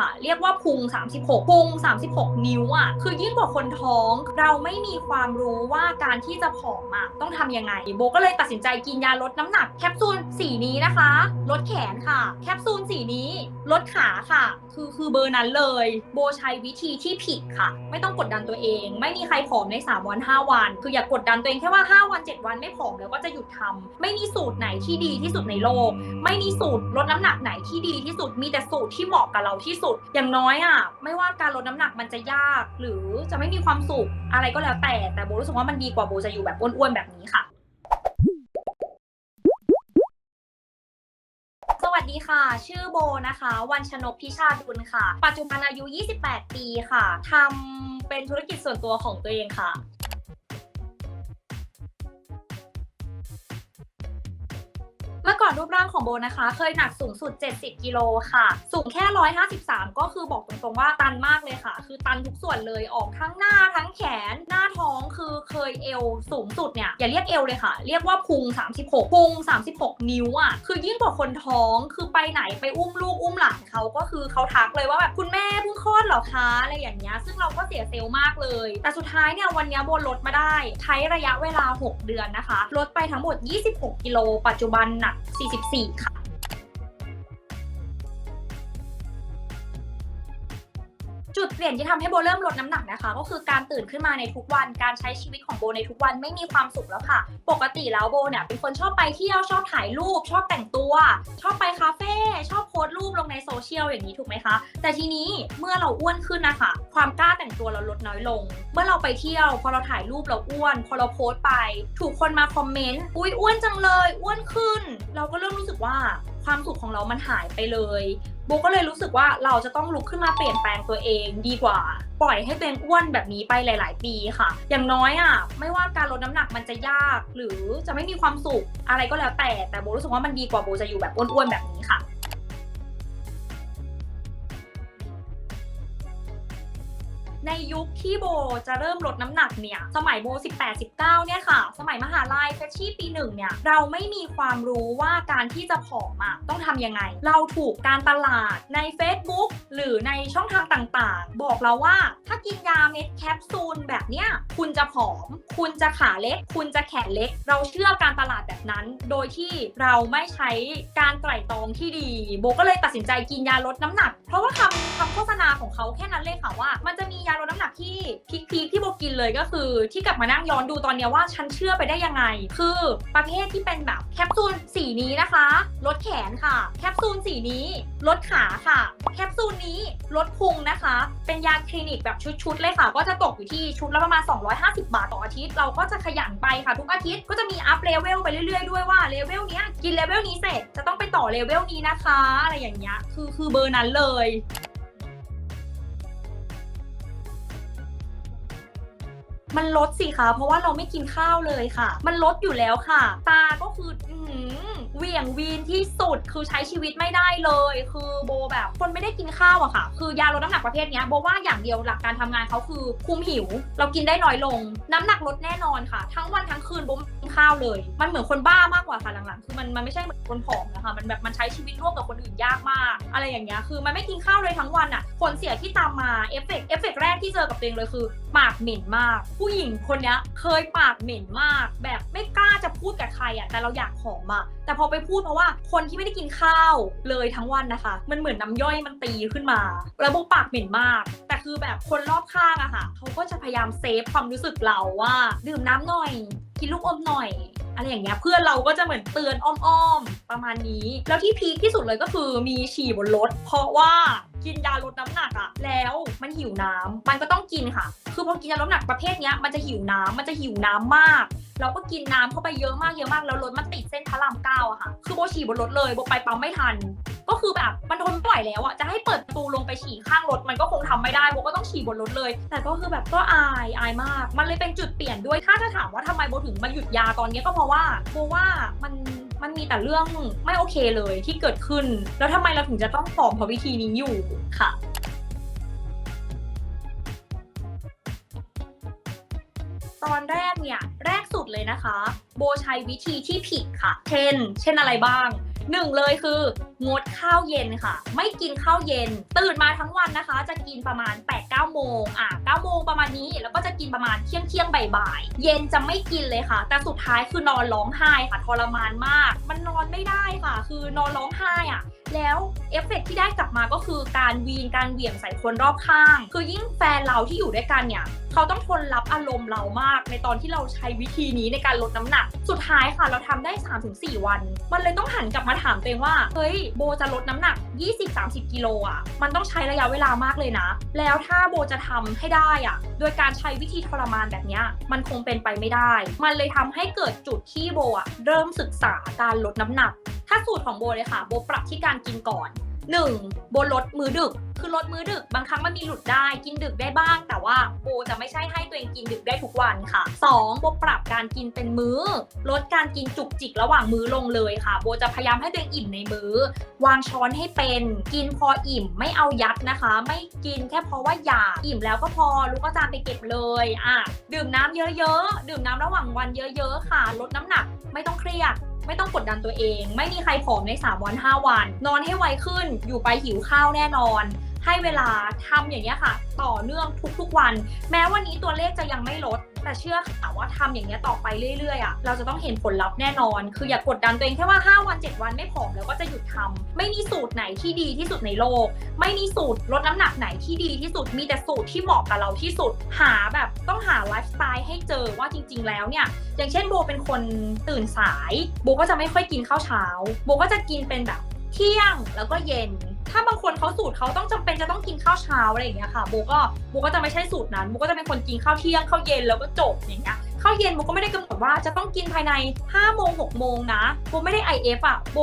ค่ะเรียกว่าพุง 36 พุง 36 นิ้วอะ คือยิ่งกว่าคนท้องเราไม่มีความรู้ว่าการที่จะผอมอะต้องทำยังไง โบก็เลยตัดสินใจกินยาลดน้ำหนักแคปซูลสีนี้นะคะ ลดแขนค่ะ แคปซูลสีนี้ลดขาค่ะ คือคือเบอร์นั้นเลย โบใช้วิธีที่ผิดค่ะ ไม่ต้องกดดันตัวเอง ไม่มีใครผอมใน 3 วัน 5 วัน คืออย่ากดดันตัวเองแค่ว่า 5 วัน 7 วันไม่ผอมแล้วก็จะหยุดทำไม่มีสูตรไหนที่ดีที่สุดในโลก ไม่มีสูตรลดน้ำหนักไหนที่ดีที่สุด มีแต่สูตรที่เหมาะกับเราที่สุด อย่างน้อยอะ ไม่ว่าการลดน้ำหนักมันจะยาก หรือจะไม่มีความสุขอะไรก็แล้วแต่ แต่โบรู้สึกว่ามันดีกว่าโบจะอยู่แบบอ้วนๆแบบนี้ค่ะ สวัสดีค่ะ ชื่อโบนะคะ วันชนกพิชาดุลค่ะ ปัจจุบันอายุ 28 ปีค่ะทำเป็นธุรกิจส่วนตัวของตัวเองค่ะ อนรูปร่างของโบนะคะ เคยหนักสูงสุด 70 กิโลค่ะ สูงแค่ 153 ก็คือบอกตรงๆว่าตันมากเลยค่ะ คือตันทุกส่วนเลยออกทั้งหน้าทั้งแขน หน้าท้องคือเคยเอวสูงสุดเนี่ยอย่าเรียกเอวเลยค่ะ เรียกว่าพุง 36 พุง 36 นิ้วอะคือยิ่งกว่าคนท้องคือไปไหนไปอุ้มลูกอุ้มหลานเขาก็คือเขาทักเลยว่าแบบคุณแม่เพิ่งคลอดเหรอคะอะไรอย่างเงี้ยซึ่งเราก็เสียเซลล์มากเลย แต่สุดท้ายเนี่ยวันเนี้ยโบลดมาได้ ใช้ระยะเวลา 6 เดือนนะคะ ลดไปทั้งหมด 26 กิโลปัจจุบันหนัก44 ค่ะ จุดเปลี่ยนที่ทำให้โบเริ่มลดน้ำหนักนะคะ ก็คือการตื่นขึ้นมาในทุกวัน การใช้ชีวิตของโบในทุกวันไม่มีความสุขแล้วค่ะ ปกติแล้วโบเนี่ยเป็นคนชอบไปเที่ยวชอบถ่ายรูป ชอบแต่งตัว ชอบไปคาเฟ่ชอบโพสต์รูปลงในโซเชียลอย่างนี้ถูกไหมคะ แต่ทีนี้เมื่อเราอ้วนขึ้นนะคะ ความกล้าแต่งตัวเราลดน้อยลง เมื่อเราไปเที่ยว พอเราถ่ายรูปเราอ้วน พอเราโพสต์ไป ถูกคนมาคอมเมนต์อุ้ยอ้วนจังเลย อ้วนขึ้น เราก็เริ่มรู้สึกว่า ความสุขของเรามันหายไปเลยโบก็เลยรู้สึกว่าเราจะต้องลุกขึ้นมาเปลี่ยนแปลงตัวเองดีกว่า ปล่อยให้ตัวเองอ้วนแบบนี้ไปหลาย ๆ ปีค่ะ อย่างน้อยอะไม่ว่าการลดน้ำหนักมันจะยาก หรือจะไม่มีความสุขอะไรก็แล้วแต่แต่โบรู้สึกว่ามันดีกว่าโบจะอยู่แบบอ้วน ๆ แบบนี้ค่ะ ในยุคที่โบจะเริ่มลดน้ำหนักเนี่ย สมัยโบ 18 19 เนี่ยค่ะ สมัยมหาลัยเฟชชี่ปีหนึ่งเนี่ย เราไม่มีความรู้ว่าการที่จะผอมอะต้องทำยังไง เราถูกการตลาดใน Facebook หรือในช่องทางต่างๆ บอกเราว่าถ้ากินยาเม็ดแคปซูลแบบเนี้ยคุณจะผอม คุณจะขาเล็ก คุณจะแขนเล็ก เราเชื่อการตลาดแบบนั้น โดยที่เราไม่ใช้การไตร่ตรองที่ดี โบก็เลยตัดสินใจกินยาลดน้ำหนัก เพราะว่าคำคำโฆษณาของเขาแค่นั้นเลยค่ะว่า มันจะมียาลดน้ำหนักที่พีคๆที่โบกินเลยก็คือ ที่กลับมานั่งย้อนดูตอนเนี้ยว่าฉันเชื่อไปได้ยังไง คือประเภทที่เป็นแบบแคปซูลสีนี้นะคะ ลดแขนค่ะ แคปซูลสีนี้ ลดขาค่ะ แคปซูลนี้ลดพุงนะคะ เป็นยาคลินิกแบบชุดๆเลยค่ะ ก็จะตกอยู่ที่ชุดละประมาณ 250 บาทต่ออาทิตย์ เราก็จะขยันไปค่ะทุกอาทิตย์ก็จะมีอัพเลเวลไปเรื่อยๆด้วยว่าเลเวลเนี้ยกินเลเวลนี้เสร็จจะต้องไปต่อเลเวลนี้นะคะ อะไรอย่างเงี้ยคือคือเบอร์นั้นเลย มันลดสิคะเพราะว่าเราไม่กินข้าวเลยค่ะ มันลดอยู่แล้วค่ะ ตาก็คืออืม เหวี่ยงวีนที่สุดคือใช้ชีวิตไม่ได้เลย คือโบแบบ คนไม่ได้กินข้าวอะค่ะ คือยาลดน้ำหนักประเภทเนี้ยโบว่าอย่างเดียวหลักการทำงานเขาคือคุมหิว เรากินได้น้อยลง น้ำหนักลดแน่นอนค่ะ ทั้งวันทั้งคืนโบไม่กินข้าวเลย มันเหมือนคนบ้ามากกว่าค่ะหลังๆคือมันมันไม่ใช่เหมือนคนผอมนะคะมันแบบมันใช้ชีวิตร่วมกับคนอื่นยากมาก อะไรอย่างเงี้ยคือมันไม่กินข้าวเลยทั้งวันอะผลเสียที่ตามมาเอฟเฟกต์เอฟเฟกต์แรกที่เจอกับตัวเองเลยคือปากเหม็นมาก ผู้หญิงคนนี้เคยปากเหม็นมาก แบบไม่กล้าจะพูดกับใครอะแต่เราอยากหอมอะแต่พอไปพูดเพราะว่าคนที่ไม่ได้กินข้าวเลยทั้งวันนะคะ มันเหมือนน้ำย่อยมันตีขึ้นมา แล้วโบปากเหม็นมาก แต่คือแบบคนรอบข้างอะค่ะเขาก็จะพยายามเซฟความรู้สึกเราว่า ดื่มน้ำหน่อย กินลูกอมหน่อยอะไรอย่างเงี้ยเพื่อนเราก็จะเหมือนเตือนอ้อมๆประมาณนี้ แล้วที่พีคที่สุดเลยก็คือมีฉี่บนรถ เพราะว่ากินยาลดน้ำหนักอะแล้วมันหิวน้ำมันก็ต้องกินค่ะ คือพอกินยาลดน้ำหนักประเภทเนี้ยมันจะหิวน้ำมันจะหิวน้ำมาก เราก็กินน้ำเข้าไปเยอะมากเยอะมากแล้วรถมันติดเส้นพระรามเก้าอะค่ะ คือโบฉี่บนรถเลยโบไปปั๊มไม่ทัน ก็คือแบบมันทนไม่ไหวแล้วอะจะให้เปิดประตูลงไปฉี่ข้างรถมันก็คงทำไม่ได้โบก็ต้องฉี่บนรถเลย แต่ก็คือแบบก็อายอายมาก มันเลยเป็นจุดเปลี่ยนด้วยถ้าจะถามว่าทำไมโบถึงมาหยุดยาตอนนี้ก็เพราะว่าโบว่ามันมันมีแต่เรื่องไม่โอเคเลยที่เกิดขึ้น แล้วทำไมเราถึงจะต้องผอมเพราะวิธีนี้อยู่ค่ะ ตอนแรกเนี่ย แรกสุดเลยนะคะ โบใช้วิธีที่ผิดค่ะ เช่น เช่นอะไรบ้างหนึ่งเลยคืองดข้าวเย็นค่ะ ไม่กินข้าวเย็น ตื่นมาทั้งวันนะคะ จะกินประมาณ8 9โมงอะ9โมงประมาณนี้ แล้วก็จะกินประมาณเที่ยงเที่ยงบ่ายๆเย็นจะไม่กินเลยค่ะ แต่สุดท้ายคือนอนร้องไห้ค่ะทรมานมาก มันนอนไม่ได้ค่ะ คือนอนร้องไห้อะ แล้วเอฟเฟกต์ที่ได้กลับมาก็คือการวีนการเหวี่ยงใส่คนรอบข้าง คือยิ่งแฟนเราที่อยู่ด้วยกันเนี่ย เขาต้องทนรับอารมณ์เรามาก ในตอนที่เราใช้วิธีนี้ในการลดน้ำหนัก สุดท้ายค่ะเราทำได้ 3-4 วัน มันเลยต้องหันกลับมาถามตัวเองว่า เฮ้ยโบจะลดน้ำหนัก 20-30 กิโลอะ มันต้องใช้ระยะเวลามากเลยนะ แล้วถ้าโบจะทำให้ได้อะ โดยการใช้วิธีทรมานแบบนี้มันคงเป็นไปไม่ได้ มันเลยทำให้เกิดจุดที่โบอะเริ่มศึกษาการลดน้ำหนัก ถ้าสูตรของโบเลยค่ะ โบปรับที่การกินก่อน 1. โบลดมื้อดึก คือลดมื้อดึก บางครั้งมันมีหลุดได้ กินดึกได้บ้าง แต่ว่าโบจะไม่ใช่ให้ตัวเองกินดึกได้ทุกวันค่ะ 2. โบปรับการกินเป็นมื้อ ลดการกินจุกจิกระหว่างมื้อลงเลยค่ะ โบจะพยายามให้ตัวเองอิ่มในมื้อ วางช้อนให้เป็น กินพออิ่ม ไม่เอายัดนะคะ ไม่กินแค่เพราะว่าอยาก อิ่มแล้วก็พอลุกก็จานไปเก็บเลย อะ ดื่มน้ำเยอะๆ ดื่มน้ำระหว่างวันเยอะ ๆ ค่ะ ลดน้ำหนัก ไม่ต้องเครียด ไม่ต้องกดดันตัวเอง ไม่มีใครผอมใน 3 วัน 5 วัน นอนให้ไวขึ้น อยู่ไปหิวข้าวแน่นอน ให้เวลาทำอย่างนี้ค่ะ ต่อเนื่องทุกๆวัน แม้วันนี้ตัวเลขจะยังไม่ลด แต่เชื่อค่ะว่าทำอย่างนี้ยต่อไปเรื่อยๆอะเราจะต้องเห็นผลลัพธ์แน่นอน คืออย่ากกดดันตัวเองแค่ว่า 5 วัน 7 วันไม่ผอมแล้วก็จะหยุดทำไม่มีสูตรไหนที่ดีที่สุดในโลก ไม่มีสูตรลดน้ำหนักไหนที่ดีที่สุดมีแต่สูตรที่เหมาะกับเราที่สุด หาแบบต้องหาไลฟ์สไตล์ให้เจอว่าจริง ๆ แล้วเนี่ยอย่างเช่นโบเป็นคนตื่นสายโบก็จะไม่ค่อยกินข้าวเช้าโบก็จะกินเป็นแบบเที่ยงแล้วก็เย็น ถ้าบางคนเขาสูตรเขาต้องจำเป็นจะต้องกินข้าวเช้าอะไรอย่างเงี้ยค่ะโบก็โบก็จะไม่ใช่สูตรนั้นโบก็จะเป็นคนกินข้าวเที่ยงข้าวเย็นแล้วก็จบอย่างเงี้ยข้าวเย็นโบก็ไม่ได้กำหนดว่าจะต้องกินภายใน5โมง6โมงนะโบไม่ได้ IF อะโบ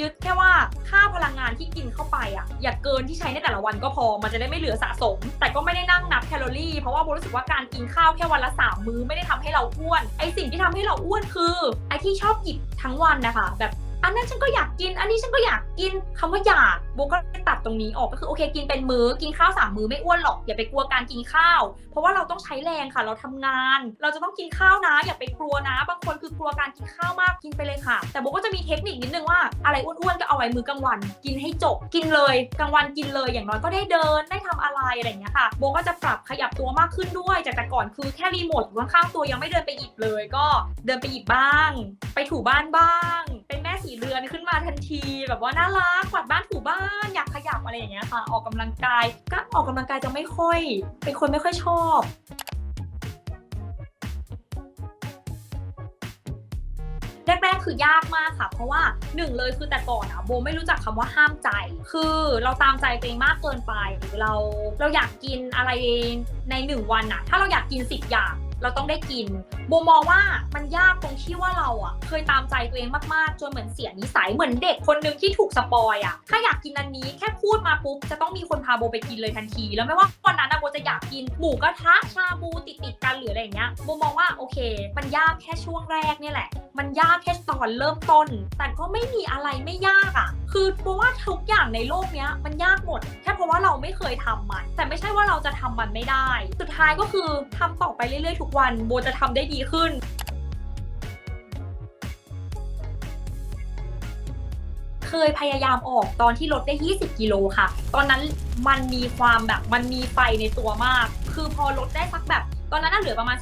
ยึดแค่ว่าค่าพลังงานที่กินเข้าไปอะอย่าเกินที่ใช้ในแต่ละวันก็พอมันจะได้ไม่เหลือสะสม แต่ก็ไม่ได้นั่งนับแคลอรี่ เพราะว่าโบรู้สึกว่าการกินข้าวแค่วันละสามมื้อไม่ได้ทำให้เราอ้วนไอสิ่งที่ทำให้เราอ้วนคือไอที่ชอบหยิบทั้งวันนะคะแบบ อันนั้นฉันก็อยากกิน อันนี้ฉันก็อยากกินคำว่าอยากโบก็ตัดตรงนี้ออกก็คือโอเคกินเป็นมื้อกินข้าวสามมื้อไม่อ้วนหรอกอย่าไปกลัวการกินข้าว เพราะว่าเราต้องใช้แรงค่ะ เราทำงาน เราจะต้องกินข้าวนะ อย่าไปกลัวนะ บางคนคือกลัวการกินข้าวมากกินไปเลยค่ะ แต่โบก็จะมีเทคนิคนิดนึงว่าอะไรอ้วนๆก็เอาไว้มื้อกลางวัน กินให้จบกินเลยกลางวันกินเลยอย่างน้อยก็ได้เดินได้ทำอะไรอะไรอย่างเงี้ยค่ะโบก็จะปรับขยับตัวมากขึ้นด้วยจากแต่ก่อนคือแค่รีโมทอยู่ข้างๆตัวยังไม่เดินไปหยิบเลย ก็เดินไปหยิบบ้าง ไปถูบ้านบ้าง เป็นแม่สีเรือนขึ้นมาทันที แบบว่าน่ารักกวาดบ้านถูบ้านอยากขยับอะไรอย่างเงี้ยค่ะ ออกกำลังกายก็ออกกำลังกายจะไม่ค่อย เป็นคนไม่ค่อยชอบแรกๆคือยากมากค่ะ เพราะว่าหนึ่งเลยคือแต่ก่อนอะโบไม่รู้จักคำว่าห้ามใจ คือเราตามใจตัวเองมากเกินไปเราเราอยากกินอะไรในหนึ่งวันอะถ้าเราอยากกินสิบอย่าง เราต้องได้กินโบมองว่ามันยากตรงที่ว่าเราอะเคยตามใจตัวเองมากๆ จนเหมือนเสียนิสัยเหมือนเด็กคนหนึ่งที่ถูกสปอยอะถ้าอยากกินอันนี้แค่พูดมาปุ๊บจะต้องมีคนพาโบไปกินเลยทันที แล้วไม่ว่าวันนั้นอะโบจะอยากกินหมูกระทะชาบูติดติดกันหรืออะไรอย่างเงี้ยโบมองว่าโอเค มันยากแค่ช่วงแรกเนี่ยแหละ มันยากแค่ตอนเริ่มต้น แต่ก็ไม่มีอะไรไม่ยากอะคือเพราะว่าทุกอย่างในโลกเนี้ยมันยากหมด แค่เพราะว่าเราไม่เคยทำมัน แต่ไม่ใช่ว่าเราจะทำมันไม่ได้ สุดท้ายก็คือทำต่อไปเรื่อยๆทุกวันโบจะทำได้ดีขึ้นเคยพยายามออกตอนที่ลดได้ 20 กิโลค่ะ ตอนนั้นมันมีความแบบมันมีไฟในตัวมาก คือพอลดได้สักแบบ ตอนนั้นน่ะเหลือประมาณ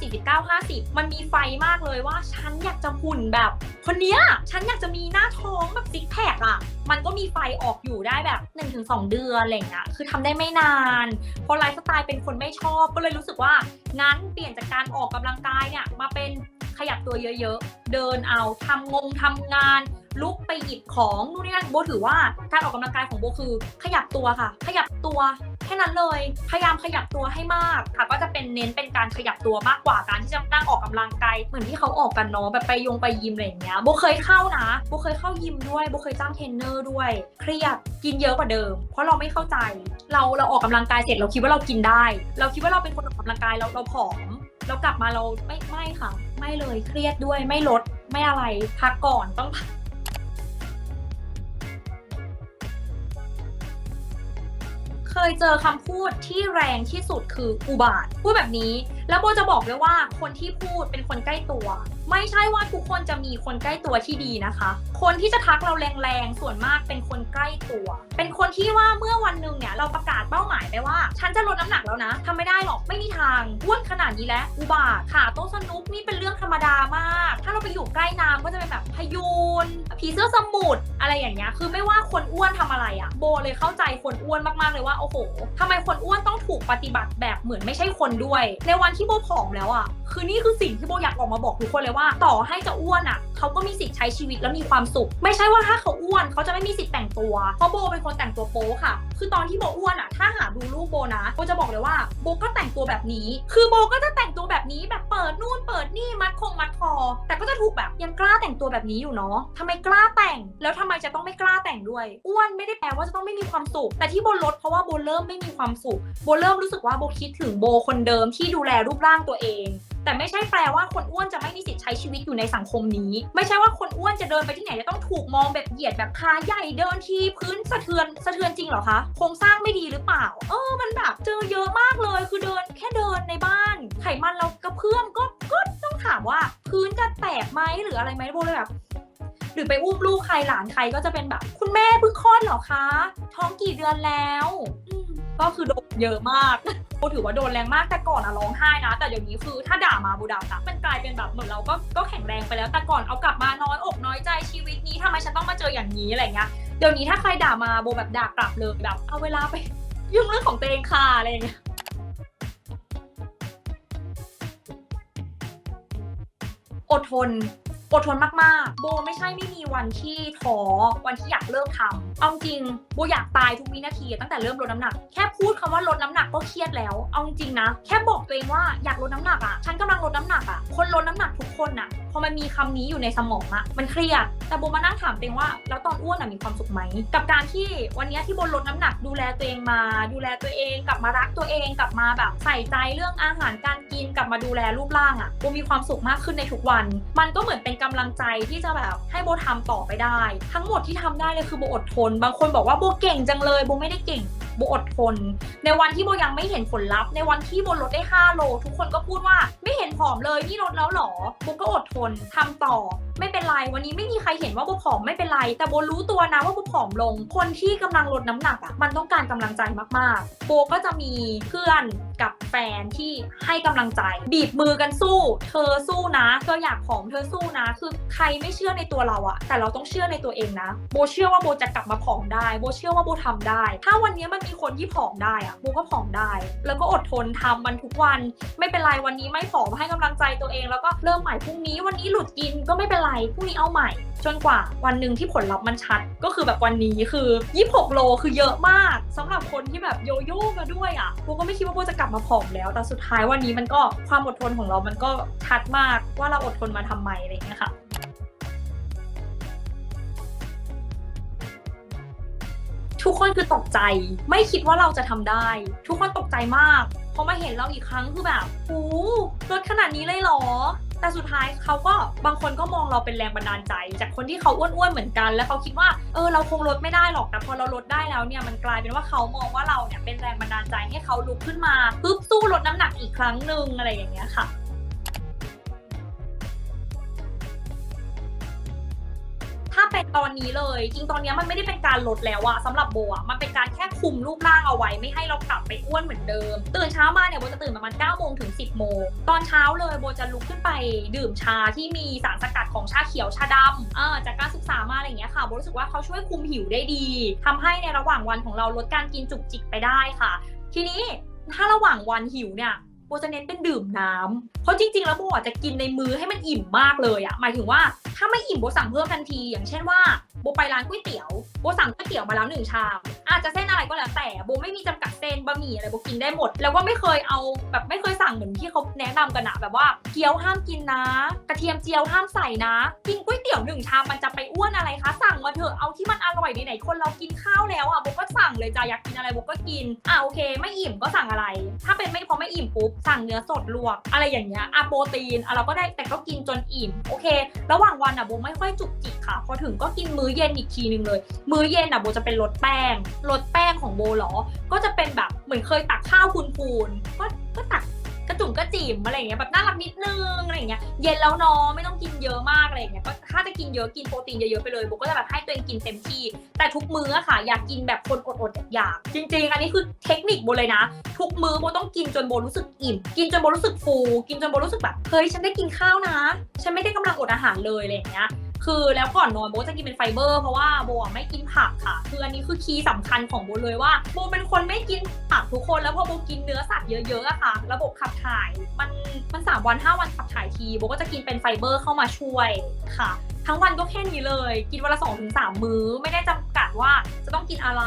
49-50 มันมีไฟมากเลยว่าฉันอยากจะหุ่นแบบ คนเนี้ยฉันอยากจะมีหน้าท้องแบบซิกแพคอะมันก็มีไฟออกอยู่ได้แบบ 1-2 เดือนอะไรเงี้ยคือทำได้ไม่นานเพราะไลฟ์สไตล์เป็นคนไม่ชอบก็เลยรู้สึกว่างั้นเปลี่ยนจากการออกกำลังกายเนี่ยมาเป็นขยับตัวเยอะๆ เดินเอาทำงงทำงาน ลุกไปหยิบของนู่นนี่นั่นโบถือว่าการออกกำลังกายของโบคือ ขยับตัวค่ะ ขยับตัวแค่นั้นเลย พยายามขยับตัวให้มากค่ะ ก็จะเป็นเน้นเป็นการขยับตัวมากกว่าการที่จะนั่งออกกำลังกายเหมือนที่เขาออกกันเนาะแบบไปยงไปยิมอะไรอย่างเงี้ยโบเคยเข้านะโบเคยเข้ายิมด้วยโบเคยจ้างเทรนเนอร์ด้วย เครียดกินเยอะกว่าเดิม เพราะเราไม่เข้าใจ เราเราออกกำลังกายเสร็จเราคิดว่าเรากินได้ เราคิดว่าเราเป็นคนออกกำลังกายเราเราผอมเรากลับมาเราไม่ไม่ค่ะ ไม่เลยเครียดด้วยไม่ลดไม่อะไรพักก่อนต้องพัก เคยเจอคำพูดที่แรงที่สุดคืออุบาท พูดแบบนี้ แล้วโบจะบอกด้วยว่าคนที่พูดเป็นคนใกล้ตัว ไม่ใช่ว่าทุกคนจะมีคนใกล้ตัวที่ดีนะคะ คนที่จะทักเราแรงๆส่วนมากเป็นคนใกล้ตัว เป็นคนที่ว่าเมื่อวันหนึ่งเนี่ยเราประกาศเป้าหมายไปว่า ฉันจะลดน้ำหนักแล้วนะทำไม่ได้หรอกไม่มีทางอ้วนขนาดนี้แล้วอุบาทขาโต๊ะสนุกนี่เป็นเรื่องธรรมดามาก ถ้าเราไปอยู่ใกล้น้ำก็จะเป็นแบบพยูนผีเสื้อสมุทรอะไรอย่างเงี้ยคือไม่ว่าคนอ้วนทำอะไรอะโบเลยเข้าใจคนอ้วนมากๆเลยว่าโอ้โหทำไมคนอ้วนต้องถูกปฏิบัติแบบเหมือนไม่ใช่คนด้วยในวันที่โบผอมแล้วอะคือนี่คือสิ่งที่โบอยากออกมาบอกทุกคนเลยว่า ต่อให้จะอ้วนอะเขาก็มีสิทธิ์ใช้ชีวิตแล้วมีความสุข ไม่ใช่ว่าถ้าเขาอ้วนเขาจะไม่มีสิทธิ์แต่งตัวเพราะโบเป็นคนแต่งตัวโป๊ค่ะ คือตอนที่โบอ้วนอะถ้าหาดูรูปโบนะโบจะบอกเลยว่าโบก็แต่งตัวแบบนี้ คือโบก็จะแต่งตัวแบบนี้แบบเปิดนู่นเปิดนี่มัดคงมัดคอ แต่ก็จะถูกแบบยังกล้าแต่งตัวแบบนี้อยู่เนาะทำไมกล้าแต่ง แล้วทำไมจะต้องไม่กล้าแต่งด้วย อ้วนไม่ได้แปลว่าจะต้องไม่มีความสุข แต่ที่โบลดเพราะว่าโบเริ่มไม่มีความสุข โบเริ่มรู้สึกว่าโบคิดถึงโบคนเดิมที่ดูแลรูปร่างตัวเอง แต่ไม่ใช่แปลว่าคนอ้วนจะไม่มีสิทธิ์ใช้ชีวิตอยู่ในสังคมนี้ ไม่ใช่ว่าคนอ้วนจะเดินไปที่ไหนจะต้องถูกมองแบบเหยียดแบบขาใหญ่เดินที่พื้นสะเทือนสะเทือนจริงเหรอคะโครงสร้างไม่ดีหรือเปล่า เออมันแบบเจอเยอะมากเลยคือเดินแค่เดินในบ้าน ไขมันเรากระเพื่อมก็ก็ต้องถามว่าพื้นจะแตกไหมหรืออะไรไหมโบเลยแบบหรือไปอุ้มลูกใครหลานใครก็จะเป็นแบบ คุณแม่เพิ่งคลอดเหรอคะ ท้องกี่เดือนแล้ว ก็คือโดนเยอะมาก โบถือว่าโดนแรงมากแต่ก่อนอะร้องไห้นะ แต่เดี๋ยวนี้คือถ้าด่ามาบูด่ากลับมันกลายเป็นแบบเหมือนเราก็ก็แข็งแรงไปแล้วแต่ก่อนเอากลับมาน้อยอกน้อยใจชีวิตนี้ทำไมฉันต้องมาเจออย่างนี้อะไรเงี้ยเดี๋ยวนี้ถ้าใครด่ามาโบแบบด่ากลับเลยแบบ เอาเวลาไป ยุ่งเรื่องของตัวเองค่ะอะไรเงี้ยอดทน อดทนมากๆ โบไม่ใช่ไม่มีวันที่ท้อวันที่อยากเลิกทำเอาจริงโบอยากตายทุกวินาที ตั้งแต่เริ่มลดน้ำหนัก แค่พูดคำว่าลดน้ำหนักก็เครียดแล้ว เอาจริงนะ แค่บอกตัวเองว่าอยากลดน้ำหนักอะ ฉันกำลังลดน้ำหนักอะ คนลดน้ำหนักทุกคนอะ พอมันมีคำนี้อยู่ในสมองอะ มันเครียด แต่โบมานั่งถามตัวเองว่า แล้วตอนอ้วนอะมีความสุขไหม กับการที่วันนี้ที่โบลดน้ำหนักดูแลตัวเองมา ดูแลตัวเองกลับมารักตัวเองกลับมาแบบใส่ใจเรื่องอาหารการกินกลับมาดูแลรูปร่างอะโบมีความสุขมากขึ้นในทุกวัน มันก็เหมือนเป็นกำลังใจที่จะแบบให้โบทำต่อไปได้ ทั้งหมดที่ทำได้เลยคือโบอดทน บางคนบอกว่าโบเก่งจังเลยโบไม่ได้เก่ง โบอดทน ในวันที่โบยังไม่เห็นผลลัพธ์ ในวันที่โบลดได้ 5 โล ทุกคนก็พูดว่าไม่เห็นผอมเลยนี่ลดแล้วหรอโบก็อดทนทำต่อ ไม่เป็นไร วันนี้ไม่มีใครเห็นว่าโบผอมไม่เป็นไร แต่โบรู้ตัวนะว่าโบผอมลง คนที่กำลังลดน้ำหนักอะมันต้องการกำลังใจมากๆโบก็จะมีเพื่อนกับแฟนที่ให้กำลังใจ บีบมือกันสู้ เธอสู้นะเธออยากผอมเธอสู้นะ คือใครไม่เชื่อในตัวเราอะแต่เราต้องเชื่อในตัวเองนะ โบเชื่อว่าโบจะกลับมาผอมได้ โบเชื่อว่าโบทำได้ ถ้าวันนี้มันมีคนที่ผอมได้อะโบก็ผอมได้ แล้วก็อดทนทำมันทุกวัน ไม่เป็นไรวันนี้ไม่ผอมให้กำลังใจตัวเอง แล้วก็เริ่มใหม่พรุ่งนี้วันนี้หลุดกินก็ไม่เป็นไรพรุ่งนี้เอาใหม่ จนกว่าวันหนึ่งที่ผลลัพธ์มันชัด ก็คือแบบวันนี้คือ 26 โลคือเยอะมากสำหรับคนที่แบบโยโย่มาด้วยอะโบก็ไม่คิดว่าโบจะกลับมาผอมแล้ว แต่สุดท้ายวันนี้มันก็ความอดทนของเรามันก็ชัดมากว่าเราอดทนมาทำไมอะไรเงี้ยค่ะ ทุกคนคือตกใจ ไม่คิดว่าเราจะทำได้ ทุกคนตกใจมากพอมาเห็นเราอีกครั้งคือแบบโอ้ลดขนาดนี้เลยเหรอ แต่สุดท้ายเขาก็บางคนก็มองเราเป็นแรงบันดาลใจ จากคนที่เขาอ้วนๆเหมือนกัน แล้วเขาคิดว่าเออเราคงลดไม่ได้หรอกแต่พอเราลดได้แล้วเนี่ยมันกลายเป็นว่าเขามองว่าเราเนี่ยเป็นแรงบันดาลใจให้เขาลุกขึ้นมาปึ๊บสู้ลดน้ำหนักอีกครั้งหนึ่งอะไรอย่างเงี้ยค่ะ ตอนนี้เลย จริงตอนนี้มันไม่ได้เป็นการลดแล้วอะสำหรับโบอะมันเป็นการแค่คุมรูปร่างเอาไว้ ไม่ให้เรากลับไปอ้วนเหมือนเดิม ตื่นเช้ามาเนี่ยโบจะตื่นประมาณ9โมงถึง 10โมงตอนเช้าเลยโบจะลุกขึ้นไปดื่มชาที่มีสารสกัดของชาเขียวชาดำอ่าจากการศึกษามาอะไรอย่างเงี้ยค่ะโบรู้สึกว่าเขาช่วยคุมหิวได้ดีทำให้ในระหว่างวันของเราลดการกินจุกจิกไปได้ค่ะ ทีนี้ถ้าระหว่างวันหิวเนี่ย โบจะเน้นเป็นดื่มน้ำเพราะจริง ๆ แล้วโบอาจจะกินในมือให้มันอิ่มมากเลยอะหมายถึงว่าถ้าไม่อิ่มโบสั่งเพิ่มทันที อย่างเช่นว่า บไปร้านก๋วยเตี๋ยวโบสั่งก๋วยเตี๋ยวมาแล้วหนึ่งชามอาจจะเส้นอะไรก็แล้วแต่โบไม่มีจำกัดเส้นบะหมี่อะไรโบกินได้หมด แล้วก็ไม่เคยเอาแบบไม่เคยสั่งเหมือนที่เขาแนะนำกันอะแบบว่าเกี๊ยวห้ามกินนะ กระเทียมเจียวห้ามใส่นะ กินก๋วยเตี๋ยวหนึ่งชามมันจะไปอ้วนอะไรคะ สั่งมาเถอะเอาที่มันอร่อยไหนๆคนเรากินข้าวแล้วอะโบก็สั่งเลยจ้ะอยากกินอะไรโบก็กินอะโอเค ไม่อิ่มก็สั่งอะไร ถ้าเป็นไม่พอไม่อิ่มปุ๊บสั่งเนื้อสดลวก อะไรอย่างเงี้ยอะโปรตีนอะเราก็ได้แต่ก็กินจนอิ่มโอเค ระหว่างวันอะโบไม่ค่อยจุกจิกค่ะ พอถึงก็กินมื้อเย็นอีกทีนึงเลย มื้อเย็นอะโบจะเป็นลดแป้งลดแป้งของโบเหรอ ก็จะเป็นแบบเหมือนเคยตักข้าวพูนๆก็ก็ตักกระจุ่มกระจิ๋มอะไรอย่างเงี้ยแบบน่ารักนิดนึงอะไรอย่างเงี้ยเย็นแล้วเนาะไม่ต้องกินเยอะมากอะไรอย่างเงี้ยก็ถ้าจะกินเยอะกินโปรตีนเยอะๆไปเลยโบก็จะแบบให้ตัวเองกินเต็มที่ แต่ทุกมื้อค่ะ อยากกินแบบคนอดๆอยากจริง ๆ อันนี้คือเทคนิคโบเลยนะ ทุกมื้อโบต้องกินจนโบรู้สึกอิ่ม กินจนโบรู้สึกฟู กินจนโบรู้สึกแบบเฮ้ยฉันได้กินข้าวนะ ฉันไม่ได้กำลังอดอาหารเลยอะไรอย่างเงี้ย คือแล้วก่อนนอนโบจะกินเป็นไฟเบอร์เพราะว่าโบไม่กินผักค่ะ คืออันนี้คือคีย์สำคัญของโบเลยว่าโบเป็นคนไม่กินผักทุกคน แล้วพอโบกินเนื้อสัตว์เยอะๆอะค่ะ ระบบขับถ่ายมันมันสามวันห้าวันขับถ่ายทีโบก็จะกินเป็นไฟเบอร์เข้ามาช่วยค่ะ ทั้งวันก็แค่นี้เลย กินวันละสองถึงสามมื้อ ไม่ได้จำกัดว่าจะต้องกินอะไร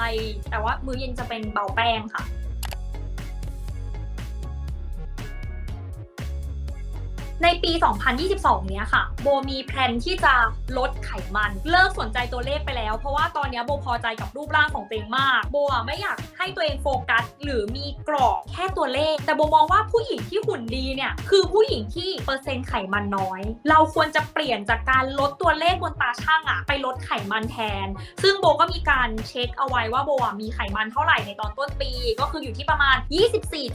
แต่ว่ามื้อเย็นจะเป็นเบาแป้งค่ะ ในปี 2022 เนี้ยค่ะ โบมีแพลนที่จะลดไขมัน เลิกสนใจตัวเลขไปแล้ว เพราะว่าตอนเนี้ยโบพอใจกับรูปร่างของตัวเองมาก โบอะไม่อยากให้ตัวเองโฟกัส หรือมีกรอบแค่ตัวเลข แต่โบมองว่าผู้หญิงที่หุ่นดีเนี่ย คือผู้หญิงที่เปอร์เซ็นต์ไขมันน้อย เราควรจะเปลี่ยนจากการลดตัวเลขบนตาช่างอะไปลดไขมันแทน ซึ่งโบก็มีการเช็คเอาไว้ว่าโบอะมีไขมันเท่าไหร่ในตอนต้นปี ก็คืออยู่ที่ประมาณ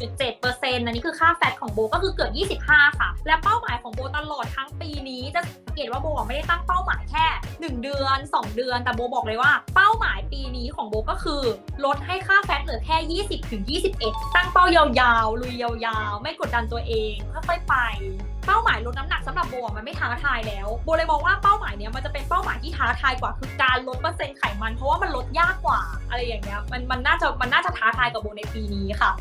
24.7%อันนี้คือค่าแฟตของโบก็คือเกือบ25 ค่ะ และเป้าาหมายของโบตลอดทั้งปีนี้จะสังเกตว่าโบไม่ได้ตั้งเป้าหมายแค่ 1 เดือน 2 เดือน แต่โบบอกเลยว่าเป้าหมายปีนี้ของโบก็คือ ลดให้ค่าแฟตเหลือแค่ 20ถึง21 ตั้งเป้ายาวๆลุยยาวๆ ไม่กดดันตัวเองค่อยๆไปเป้าหมายลดน้ำหนักสำหรับโบมันไม่ท้าทายแล้วโบเลยมองว่าเป้าหมายเนี้ยมันจะเป็นเป้าหมายที่ท้าทายกว่าคือการลดเปอร์เซ็นต์ไขมันเพราะว่ามันลดยากกว่า อะไรอย่างเงี้ยมันมันน่าจะมันน่าจะท้าทายกับโบในปีนี้ค่ะ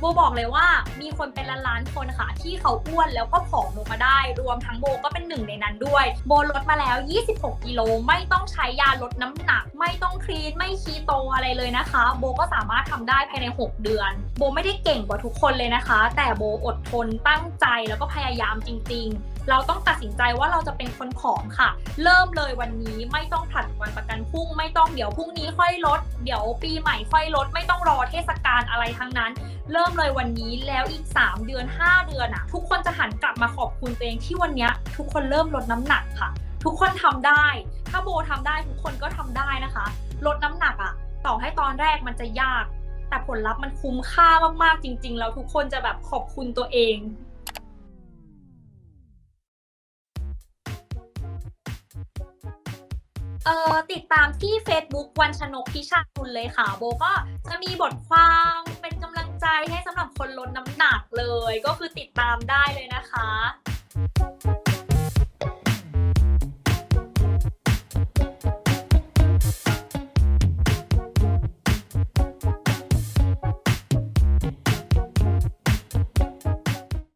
โบบอกเลยว่ามีคนเป็นล้านๆคนค่ะ ที่เขาอ้วนแล้วก็ผอมลงมาได้ รวมทั้งโบก็เป็นหนึ่งในนั้นด้วย โบลดมาแล้ว 26 กิโลไม่ต้องใช้ยาลดน้ำหนัก ไม่ต้องคลีนไม่คีโตอะไรเลยนะคะ โบก็สามารถทำได้ภายใน 6 เดือน โบไม่ได้เก่งกว่าทุกคนเลยนะคะ แต่โบอดทนตั้งใจแล้วก็พยายามจริง ๆ เราต้องตัดสินใจว่าเราจะเป็นคนผอมค่ะ เริ่มเลยวันนี้ไม่ต้องผัดวันประกันพรุ่งไม่ต้องเดี๋ยวพรุ่งนี้ค่อยลด เดี๋ยวปีใหม่ค่อยลด ไม่ต้องรอเทศกาลอะไรทั้งนั้น เริ่มเลยวันนี้แล้วอีก 3 เดือน 5 เดือนอะทุกคนจะหันกลับมาขอบคุณตัวเองที่วันนี้ทุกคนเริ่มลดน้ำหนักค่ะ ทุกคนทำได้ ถ้าโบทำได้ทุกคนก็ทำได้นะคะ ลดน้ำหนักอะต่อให้ตอนแรกมันจะยาก แต่ผลลัพธ์มันคุ้มค่ามากๆจริง ๆ แล้วทุกคนจะแบบขอบคุณตัวเอง เอ่อติดตามที่ Facebook วันชนกพิชาคุณเลยค่ะ โบก็จะมีบทความเป็นกำลังใจให้สำหรับคนลดน้ำหนักเลย ก็คือติดตามได้เลยนะคะ